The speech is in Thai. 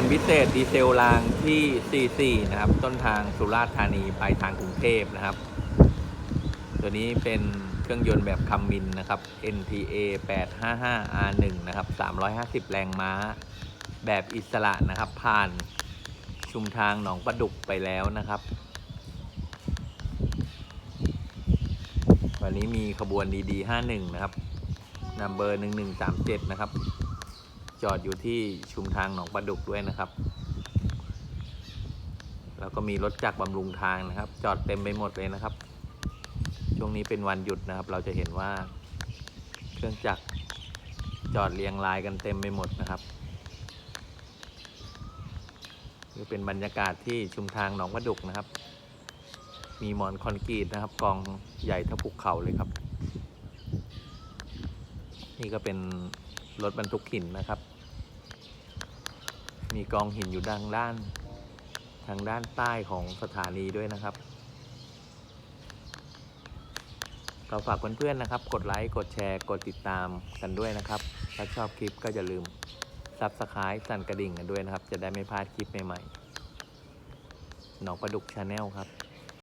ษตรดีเซลรางที่ 44 นะครับ ต้นทางสุราษฎร์ธานีไปทางกรุงเทพนะครับ ตัวนี้เป็นเครื่องยนต์แบบคัมมินนะครับ NTA 855 R1 นะครับ 350 แรงม้า แบบอิสระนะครับ ผ่านชุมทางหนองประดุกไปแล้วนะครับ วันนี้มีขบวนดีๆ51 นะครับนัมเบอร์ 1137 นะครับ จอดอยู่ที่ชุมทางหนองประดุกด้วยนะครับ แล้วก็มีรถจักรบำรุงทางนะครับ จอดเต็มไปหมดเลยนะครับ ช่วงนี้เป็นวันหยุดนะครับ เราจะเห็นว่าเครื่องจักรจอดเรียงรายกันเต็มไปหมดนะครับนี่เป็นบรรยากาศที่ชุมทางหนองประดุกนะครับ มีหมอนคอนกรีตนะครับกองใหญ่เท่าภูเขาเลยครับ นี่ก็เป็น รถบรรทุกหินนะครับ มีกองหินอยู่ด้านด้าน ทางด้านใต้ของสถานีด้วยนะครับก็ฝากเพื่อนๆนะครับ กดไลค์กดแชร์กดติดตามกันด้วยนะครับ ถ้าชอบคลิปก็อย่าลืมซับสไครต์สั่นกระดิ่งกันด้วยนะครับ จะได้ไม่พลาดคลิปใหม่ๆหนองประดุกชาแนลครับ